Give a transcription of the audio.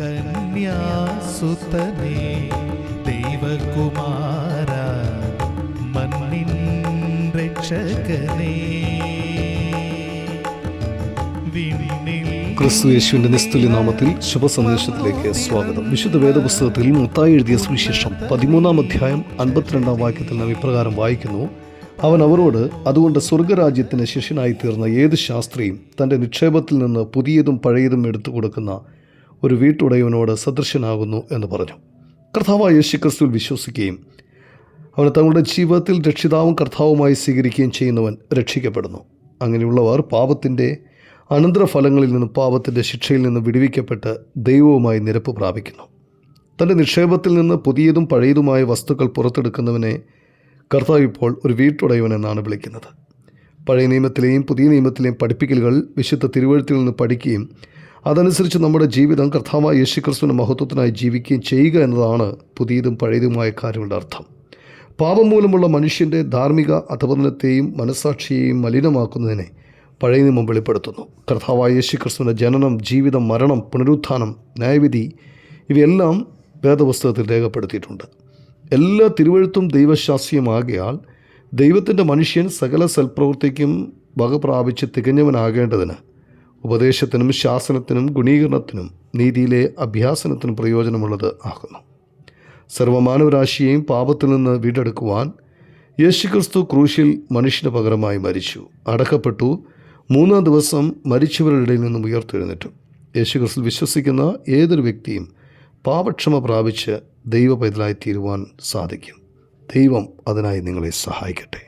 കന്യാസുതനേ ദൈവകുമാര മണ്ണിൻ രക്ഷകനേ. ക്രിസ്തു യേശുവിന്റെ നിസ്തുല്യ നാമത്തിൽ ശുഭസന്ദേശത്തിലേക്ക് സ്വാഗതം. വിശുദ്ധ വേദപുസ്തകത്തിൽ മുത്തായി എഴുതിയ സുവിശേഷം പതിമൂന്നാം അധ്യായം അൻപത്തിരണ്ടാം വാക്യത്തിൽ നാം ഇപ്രകാരം വായിക്കുന്നു. അവൻ അവരോട് അതുകൊണ്ട് സ്വർഗരാജ്യത്തിന് ശിഷ്യനായി തീർന്ന ഏത് ശാസ്ത്രിയും തന്റെ നിക്ഷേപത്തിൽ നിന്ന് പുതിയതും പഴയതും എടുത്തു കൊടുക്കുന്ന ഒരു വീട്ടുടയവനോട് സദൃശനാകുന്നു എന്ന് പറഞ്ഞു. കർത്താവായ യേശു ക്രിസ്തുവിൽ വിശ്വസിക്കുകയും അവനെ തങ്ങളുടെ ജീവിതത്തിൽ രക്ഷിതാവും കർത്താവുമായി സ്വീകരിക്കുകയും ചെയ്യുന്നവൻ രക്ഷിക്കപ്പെടുന്നു. അങ്ങനെയുള്ളവർ പാപത്തിന്റെ അനന്തരഫലങ്ങളിൽ നിന്നും പാപത്തിന്റെ ശിക്ഷയിൽ നിന്നും വിടുവിക്കപ്പെട്ട് ദൈവവുമായി നിരപ്പ് പ്രാപിക്കുന്നു. തന്റെ നിക്ഷേപത്തിൽ നിന്ന് പുതിയതും പഴയതുമായ വസ്തുക്കൾ പുറത്തെടുക്കുന്നവനെ കർത്താവ് ഇപ്പോൾ ഒരു വീട്ടുടയവൻ എന്നാണ് വിളിക്കുന്നത്. പഴയ നിയമത്തിലെയും പുതിയ നിയമത്തിലെയും പഠിപ്പിക്കലുകൾ വിശുദ്ധ തിരുവഴുത്തിൽ നിന്ന് പഠിക്കുകയും അതനുസരിച്ച് നമ്മുടെ ജീവിതം കർത്താവായ യേശുക്രിസ്തുവിന്റെ മഹത്വത്തിനായി ജീവിക്കുകയും ചെയ്യുക എന്നതാണ് പുതിയതും പഴയതുമായ കാര്യങ്ങളുടെ അർത്ഥം. പാപം മൂലമുള്ള മനുഷ്യന്റെ ധാർമ്മിക അധപതനത്തെയും മനസാക്ഷിയെയും മലിനമാക്കുന്നതിനെ പഴയ നിയമം വെളിപ്പെടുത്തുന്നു. കർത്താവായ യേശുക്രിസ്തുവിന്റെ ജനനം ജീവിതം മരണം പുനരുത്ഥാനം ന്യായവിധി ഇവയെല്ലാം വേദപുസ്തകത്തിൽ രേഖപ്പെടുത്തിയിട്ടുണ്ട്. എല്ലാ തിരുവഴുത്തും ദൈവശാസ്ത്രീയമാകിയാൽ ദൈവത്തിന്റെ മനുഷ്യൻ സകല സൽപ്രവൃത്തിക്കും വക പ്രാപിച്ച് തികഞ്ഞവനാകേണ്ടതിന് ഉപദേശത്തിനും ശാസനത്തിനും ഗുണീകരണത്തിനും നീതിയിലെ അഭ്യാസനത്തിനും പ്രയോജനമുള്ളത് ആകുന്നു. സർവമാനവരാശിയെയും പാപത്തിൽ നിന്ന് വീണ്ടെടുക്കുവാൻ യേശുക്രിസ്തു ക്രൂശിൽ മനുഷ്യന് പകരമായി മരിച്ചു. അടക്കപ്പെട്ടു മൂന്നാം ദിവസം മരിച്ചവരുടെ ഇടയിൽ നിന്നും ഉയർത്തെഴുന്നേറ്റു. യേശുക്രിസ്തു വിശ്വസിക്കുന്ന ഏതൊരു വ്യക്തിയും പാപക്ഷമ പ്രാപിച്ച് ദൈവ പൈതലായി തീരുവാൻ സാധിക്കും. ദൈവം അതിനായി നിങ്ങളെ സഹായിക്കട്ടെ.